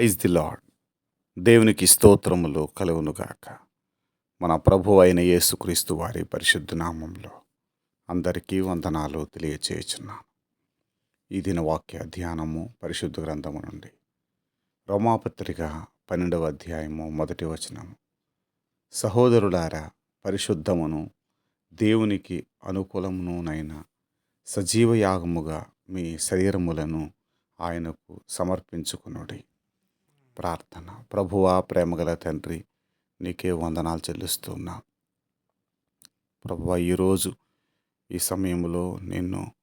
Praise the lord దేవునికి స్తోత్రములు కలువునుగాక మన ప్రభు అయిన యేసుక్రీస్తు వారి పరిశుద్ధ నామంలో అందరికీ వందనాలు తెలియచేయుచున్నాను. ఈ దిన వాక్య ధ్యానము పరిశుద్ధ గ్రంథము నుండి రోమాపత్రిక పన్నెండవ అధ్యాయము మొదటి వచనము. సహోదరులారా పరిశుద్ధమును దేవునికి అనుకూలమునునైన సజీవ యాగముగా మీ శరీరములను ఆయనకు సమర్పించుకునుడి. ప్రార్థన. ప్రభువా ప్రేమగల తండ్రి నీకే వందనాలు చెల్లిస్తున్నా. ప్రభువా ఈరోజు ఈ సమయంలో నిన్ను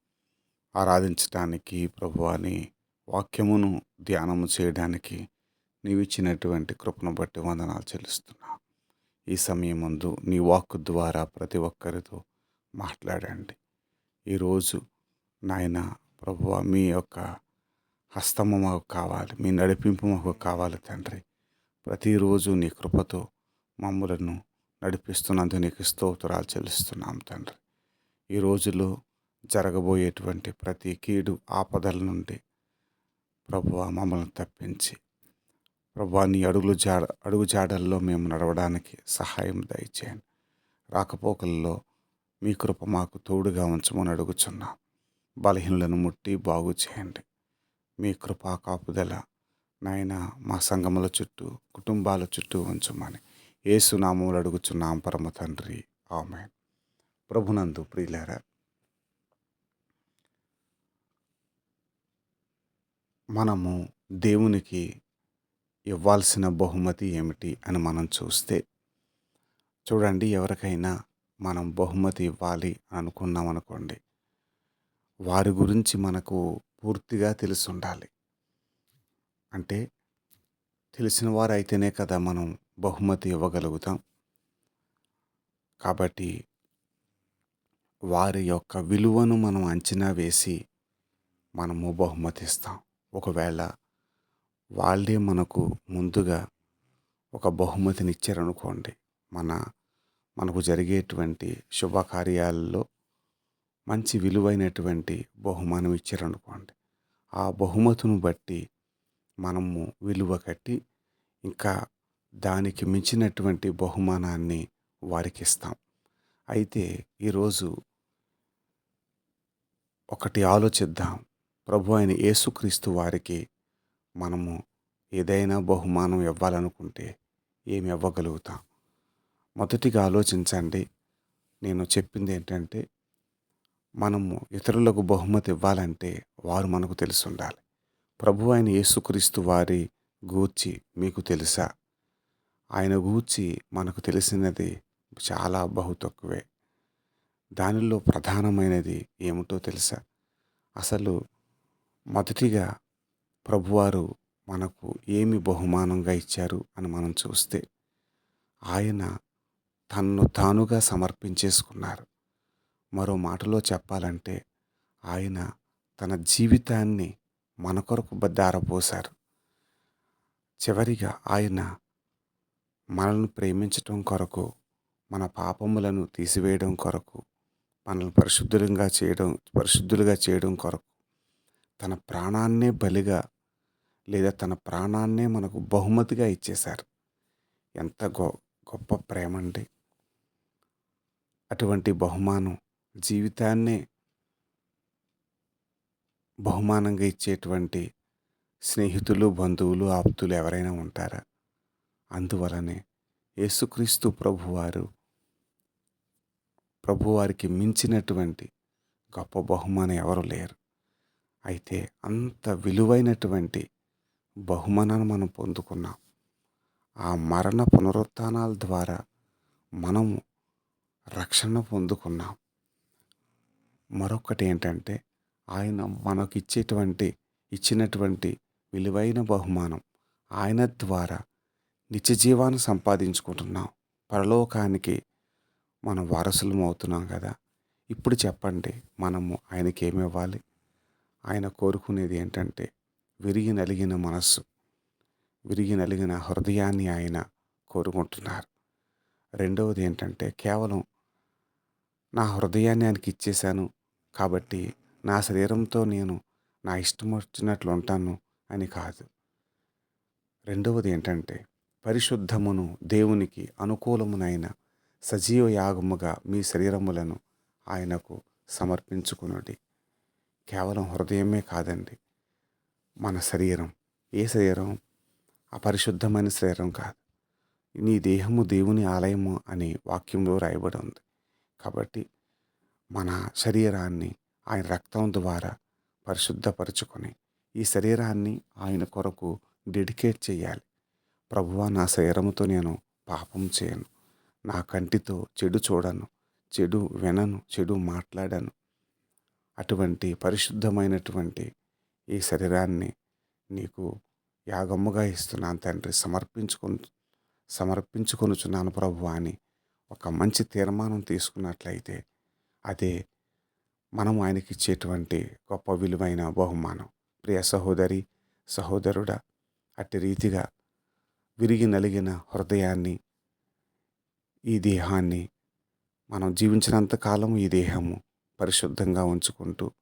ఆరాధించడానికి ప్రభువాని వాక్యమును ధ్యానము చేయడానికి నీవిచ్చినటువంటి కృపను బట్టి వందనాలు చెల్లిస్తున్నా. ఈ సమయం ముందు నీ వాక్ ద్వారా ప్రతి ఒక్కరితో మాట్లాడండి. ఈరోజు నాయన ప్రభువ మీ యొక్క హస్తము మాకు కావాలి మీ నడిపింపు మాకు కావాలి తండ్రి. ప్రతిరోజు నీ కృపతో మమ్మలను నడిపిస్తున్నందుకు నీకు స్తోత్రాలు చెల్లిస్తున్నాం తండ్రి. ఈ రోజులో జరగబోయేటువంటి ప్రతి కీడు ఆపదల నుండి ప్రభువ మమ్మల్ని తప్పించి ప్రభు నీ అడుగులు జాడ అడుగు జాడల్లో మేము నడవడానికి సహాయం దయచేయండి. రాకపోకల్లో మీ కృప మాకు తోడుగా ఉంచమని అడుగుచున్నాం. బలహీనులను ముట్టి బాగు చేయండి. మీ కృపా కాపుదల నాయన మా సంగముల చుట్టూ కుటుంబాల చుట్టూ ఉంచమని. ఏసునామములు అడుగుచున్నాం పరమ తండ్రి. ఆమె ప్రభునందు ప్రియులారా మనము దేవునికి ఇవ్వాల్సిన బహుమతి ఏమిటి అని మనం చూస్తే చూడండి ఎవరికైనా మనం బహుమతి ఇవ్వాలి అనుకున్నాం అనుకోండి వారి గురించి మనకు పూర్తిగా తెలిసి ఉండాలి అంటే తెలిసిన వారు అయితేనే కదా మనం బహుమతి ఇవ్వగలుగుతాం. కాబట్టి వారి యొక్క విలువను మనం అంచనా వేసి మనము బహుమతి ఇస్తాం ఒకవేళ వాళ్ళే మనకు ముందుగా ఒక బహుమతిని ఇచ్చారనుకోండి మన మనకు జరిగేటువంటి శుభకార్యాలలో మంచి విలువైనటువంటి బహుమానం ఇచ్చారనుకోండి. ఆ బహుమతును బట్టి మనము విలువ కట్టి ఇంకా దానికి మించినటువంటి బహుమానాన్ని వారికి ఇస్తాం అయితే ఈరోజు ఒకటి ఆలోచిద్దాం. ప్రభు అయిన యేసుక్రీస్తు వారికి మనము ఏదైనా బహుమానం ఇవ్వాలనుకుంటే ఏమి ఇవ్వగలుగుతాం? మొదటిగా ఆలోచించండి. నేను చెప్పింది ఏంటంటే మనము ఇతరులకు బహుమతి ఇవ్వాలంటే వారు మనకు తెలిసి ఉండాలి ప్రభు అయిన యేసుక్రీస్తు వారి గూర్చి మీకు తెలుసా? ఆయన గూర్చి మనకు తెలిసినది చాలా బహు తక్కువే. దానిలో ప్రధానమైనది ఏమిటో తెలుసా? అసలు మొదటిగా ప్రభువారు మనకు ఏమి బహుమానంగా ఇచ్చారు అని మనం చూస్తే ఆయన తన్ను తానుగా సమర్పించేసుకున్నారు. మరో మాటలో చెప్పాలంటే ఆయన తన జీవితాన్ని మన కొరకు బద్దారపోశారు. చివరిగా ఆయన మనల్ని ప్రేమించటం కొరకు మన పాపములను తీసివేయడం కొరకు మనల్ని పరిశుద్ధులుగా చేయడం పరిశుద్ధులుగా చేయడం కొరకు తన ప్రాణాన్నే బలిగా లేదా తన ప్రాణాన్నే మనకు బహుమతిగా ఇచ్చేశారు. ఎంత గొ గొప్ప ప్రేమ అండి అటువంటి బహుమానం జీవితాన్నే బహుమానంగా ఇచ్చేటువంటి స్నేహితులు బంధువులు ఆప్తులు ఎవరైనా ఉంటారా? అందువలనే యేసుక్రీస్తు ప్రభువారు ప్రభువారికి మించినటువంటి గొప్ప బహుమానం ఎవరు లేరు. అయితే అంత విలువైనటువంటి బహుమానాన్ని మనం పొందుకున్నాం. ఆ మరణ పునరుత్నాల ద్వారా మనము రక్షణ పొందుకున్నాం. మరొకటి ఏంటంటే ఆయన మనకు ఇచ్చేటువంటి ఇచ్చినటువంటి విలువైన బహుమానం ఆయన ద్వారా నిత్య జీవాన్ని సంపాదించుకుంటున్నాం. పరలోకానికి మనం వారసులం అవుతున్నాం కదా. ఇప్పుడు చెప్పండి మనము ఆయనకి ఏమి ఇవ్వాలి ఆయన కోరుకునేది ఏంటంటే విరిగి నలిగిన మనస్సు విరిగి నలిగిన హృదయాన్ని ఆయన కోరుకుంటున్నారు. రెండవది ఏంటంటే కేవలం నా హృదయాన్ని ఆయనకి ఇచ్చేశాను కాబట్టి నా శరీరంతో నేను నా ఇష్టం వచ్చినట్లు ఉంటాను అని కాదు. రెండవది ఏంటంటే పరిశుద్ధమును దేవునికి అనుకూలమునైన సజీవ యాగముగా మీ శరీరములను ఆయనకు సమర్పించుకునుడి. కేవలం హృదయమే కాదండి మన శరీరం. ఏ శరీరం? అపరిశుద్ధమైన శరీరం కాదు. నీ దేహము దేవుని ఆలయము అని వాక్యంలో రాయబడి ఉంది. కాబట్టి మన శరీరాన్ని ఆయన రక్తం ద్వారా పరిశుద్ధపరచుకొని ఈ శరీరాన్ని ఆయన కొరకు డెడికేట్ చేయాలి. ప్రభువా నా శరీరముతో నేను పాపం చేయను. నా కంటితో చెడు చూడను. చెడు వినను. చెడు మాట్లాడను. అటువంటి పరిశుద్ధమైనటువంటి ఈ శరీరాన్ని నీకు యాగమ్ముగా ఇస్తున్నాను తండ్రి. సమర్పించుకొని సమర్పించుకొనుచున్నాను ప్రభు అని ఒక మంచి తీర్మానం తీసుకున్నట్లయితే అదే మనం ఆయనకి ఇచ్చేటువంటి గొప్ప విలువైన బహుమానం. ప్రియ సహోదరి సహోదరుడా అట్టి రీతిగా విరిగి నలిగిన హృదయాన్ని ఈ దేహాన్ని మనం జీవించినంత కాలం ఈ దేహము పరిశుద్ధంగా ఉంచుకుంటూ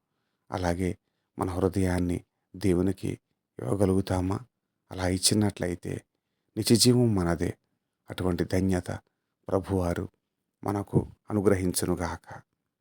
అలాగే మన హృదయాన్ని దేవునికి ఇవ్వగలుగుతామా? అలా ఇచ్చినట్లయితే నిత్యజీవం మనదే. అటువంటి ధన్యత ప్రభువారు మనకు అనుగ్రహించునుగాక.